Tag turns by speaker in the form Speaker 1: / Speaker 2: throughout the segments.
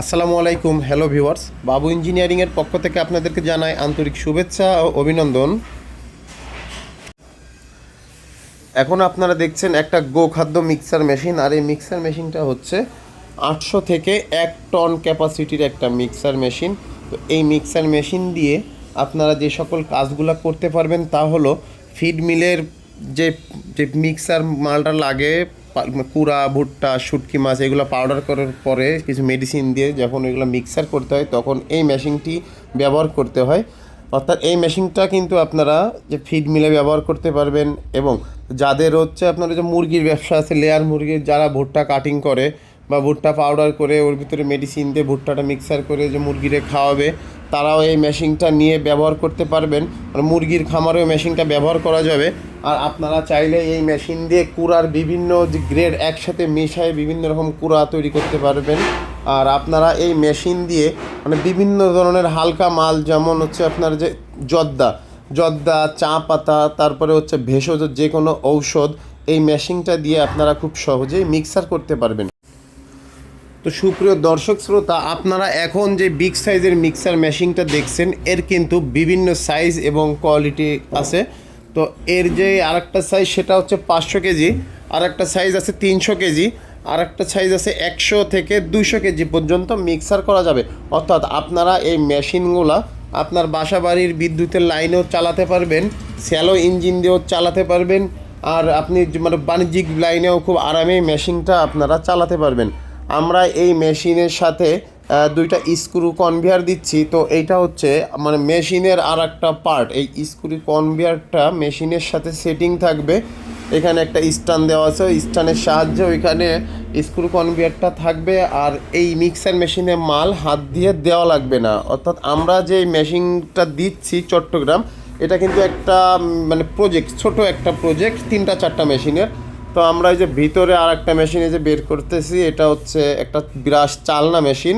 Speaker 1: আসসালামু আলাইকুম hello viewers বাবু ইঞ্জিনিয়ারিংয়ের পক্ষ থেকে আপনাদেরকে জানাই আন্তরিক শুভেচ্ছা ও অভিনন্দন। এখন আপনারা দেখছেন একটা গো খাদ্য মিক্সার মেশিন আর এই মিক্সার মেশিনটা হচ্ছে আটশো থেকে এক টন ক্যাপাসিটির একটা মিক্সার মেশিন তো এই মিক্সার মেশিন দিয়ে আপনারা যে সকল কাজগুলো করতে পারবেন তা হলো ফিড মিলের যে যে মিক্সার মালটা লাগে কুড়া, ভুট্টা, শুটকি মাছ, এগুলো পাউডার করার পরে কিছু মেডিসিন দিয়ে যখন এগুলো মিক্সার করতে হয়, তখন এই মেশিনটি ব্যবহার করতে হয়। অর্থাৎ এই মেশিনটা কিন্তু আপনারা যে ফিড মিলে ব্যবহার করতে পারবেন এবং যাদের হচ্ছে আপনার যে মুরগির ব্যবসা আছে লেয়ার মুরগির, যারা ভুট্টা কাটিং করে বা ভুট্টা পাউডার করে, ওর ভিতরে মেডিসিন দিয়ে ভুট্টাটা মিক্সার করে যে মুরগিরে খাওয়াবে তারাও এই মেশিনটা নিয়ে ব্যবহার করতে পারবেন। মানে মুরগির খামারেও মেশিনটা ব্যবহার করা যাবে। আর আপনারা চাইলে এই মেশিন দিয়ে কুড়ার বিভিন্ন গ্রেড একসাথে মিশায় বিভিন্ন রকম কুড়া তৈরি করতে পারবেন। আর আপনারা এই মেশিন দিয়ে মানে বিভিন্ন ধরনের হালকা মাল, যেমন হচ্ছে আপনার যে জর্দা জর্দা, চা পাতা, তারপরে হচ্ছে ভেষজ যে কোনো ঔষধ, এই মেশিনটা দিয়ে আপনারা খুব সহজেই মিক্সার করতে পারবেন। তো সুপ্রিয় দর্শক শ্রোতা, আপনারা এখন যে বিগ সাইজের মিক্সার মেশিনটা দেখছেন, এর কিন্তু বিভিন্ন সাইজ এবং কোয়ালিটি আছে। তো এর যে আরেকটা সাইজ, সেটা হচ্ছে পাঁচশো কেজি আর একটা সাইজ আছে তিনশো কেজি আর একটা সাইজ আছে একশো থেকে দুইশো কেজি পর্যন্ত মিক্সার করা যাবে। অর্থাৎ আপনারা এই মেশিনগুলা আপনার বাসা বাড়ির বিদ্যুতের লাইনেও চালাতে পারবেন, স্যালো ইঞ্জিন দিয়েও চালাতে পারবেন, আর আপনি মানে বাণিজ্যিক লাইনেও খুব আরামে মেশিনটা আপনারা চালাতে পারবেন। আমরা এই মেশিনের সাথে দুইটা স্ক্রু কনভেয়ার দিচ্ছি। তো এইটা হচ্ছে মানে মেশিনের আর একটা পার্ট এই স্ক্রু কনভেয়ারটা মেশিনের সাথে সেটিং থাকবে। এখানে একটা স্টান দেওয়া আছে, ওই স্টানের সাহায্যে ওইখানে স্ক্রু কনভেয়ারটা থাকবে। আর এই মিক্সার মেশিনে মাল হাত দিয়ে দেওয়া লাগবে না। অর্থাৎ আমরা যে মেশিনটা দিচ্ছি চট্টগ্রাম, এটা কিন্তু একটা মানে প্রজেক্ট ছোট একটা প্রজেক্ট তিনটা চারটা মেশিনের। তো আমরা এই যে ভিতরে আর একটা মেশিনে যে বের করতেছি, এটা হচ্ছে একটা ব্রাশ চালনা মেশিন।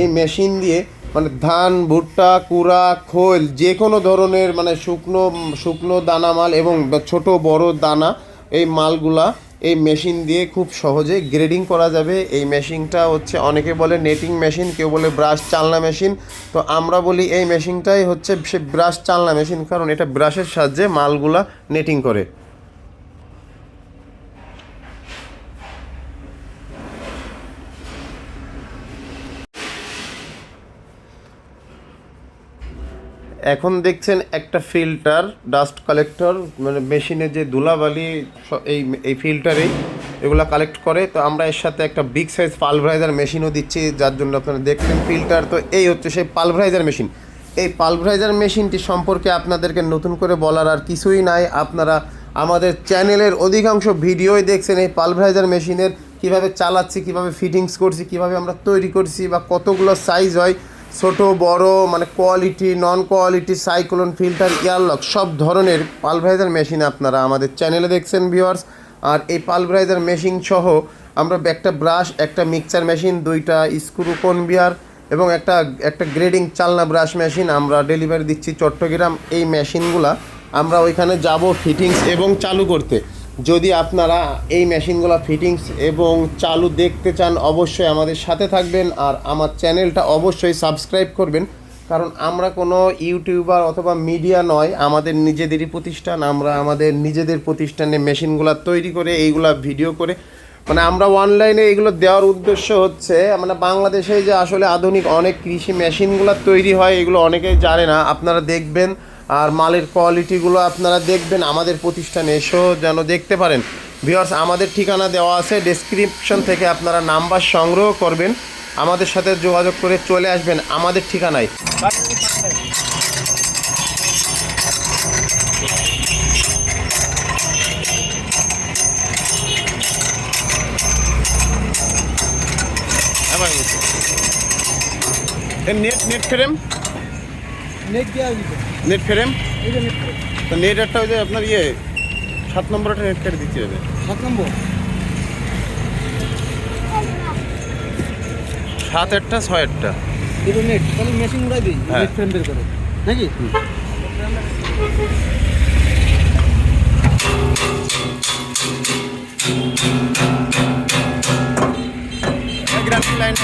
Speaker 1: এই মেশিন দিয়ে মানে ধান, ভুট্টা, কুড়া, খোল যে কোনো ধরনের মানে শুকনো শুকনো দানা মাল এবং ছোট, বড় দানা, এই মালগুলা এই মেশিন দিয়ে খুব সহজে গ্রেডিং করা যাবে। এই মেশিনটা হচ্ছে অনেকে বলে নেটিং মেশিন, কেউ বলে ব্রাশ চালনা মেশিন। তো আমরা বলি এই মেশিনটাই হচ্ছে সে ব্রাশ চালনা মেশিন, কারণ এটা ব্রাশের সাহায্যে মালগুলা নেটিং করে। এখন দেখছেন একটা ফিল্টার ডাস্ট কালেক্টর মানে মেশিনে যে ধুলাবালি এই এই ফিল্টারেই এগুলো কালেক্ট করে। তো আমরা এর সাথে একটা বিগ সাইজ পালভারাইজার মেশিনও দিচ্ছি, যার জন্য আপনারা দেখছেন ফিল্টার তো এই হচ্ছে সেই পালভারাইজার মেশিন এই পালভারাইজার মেশিনটি সম্পর্কে আপনাদেরকে নতুন করে বলার আর কিছুই নাই। আপনারা আমাদের চ্যানেলের অধিকাংশ ভিডিওই দেখছেন এই পালভারাইজার মেশিনের কীভাবে চালাচ্ছি, কীভাবে ফিটিংস করছি, কীভাবে আমরা তৈরি করছি বা কতগুলো সাইজ হয় ছোট, বড় মানে quality non quality cyclone filter airlock সব ধরনের পালভাইজার মেশিন আপনারা আমাদের চ্যানেলে দেখছেন ভিওয়ার্স আর এই পালভাইজার মেশিন সহ আমরা একটা ব্রাশ একটা মিক্সার মেশিন দুইটা স্ক্রু কনভিয়ার এবং একটা একটা গ্রেডিং চালনা ব্রাশ মেশিন আমরা ডেলিভারি দিচ্ছি চট্টগ্রাম। এই মেশিনগুলা আমরা ওইখানে যাব ফিটিংস এবং চালু করতে। যদি আপনারা এই মেশিনগুলো ফিটিংস এবং চালু দেখতে চান, অবশ্যই আমাদের সাথে থাকবেন আর আমার চ্যানেলটা অবশ্যই সাবস্ক্রাইব করবেন। কারণ আমরা কোনো ইউটিউবার অথবা মিডিয়া নয়, আমাদের নিজেদেরই প্রতিষ্ঠান, আমরা আমাদের নিজেদের প্রতিষ্ঠানে মেশিনগুলো তৈরি করে এইগুলা ভিডিও করে। মানে আমরা অনলাইনে এগুলো দেওয়ার উদ্দেশ্য হচ্ছে মানে বাংলাদেশে যে আসলে আধুনিক অনেক কৃষি মেশিনগুলো তৈরি হয়, এগুলো অনেকেই জানে না। আপনারা দেখবেন আর মালের কোয়ালিটিগুলো আপনারা দেখবেন আমাদের প্রতিষ্ঠানে এসেও যেন দেখতে পারেন। ভিওয়ার্স আমাদের ঠিকানা দেওয়া আছে ডেসক্রিপশন থেকে আপনারা নাম্বার সংগ্রহ করবেন। আমাদের সাথে যোগাযোগ করে চলে আসবেন আমাদের ঠিকানায়। নেট নেট ফ্রেম
Speaker 2: নেট দেওয়া
Speaker 1: নেট ফ্রেম। তো নেট একটা ওই যে আপনার ইয়ে সাত নম্বরটা নেট কেটে দিতে হবে
Speaker 2: সাত নম্বর?
Speaker 1: সাত একটা ছয় একটা
Speaker 2: দুটো নেট তাহলে মেশিন উড়াই দিই
Speaker 1: হ্যাঁ।
Speaker 2: নেট ফ্রেম বের করে। নাকি?
Speaker 1: Graphic line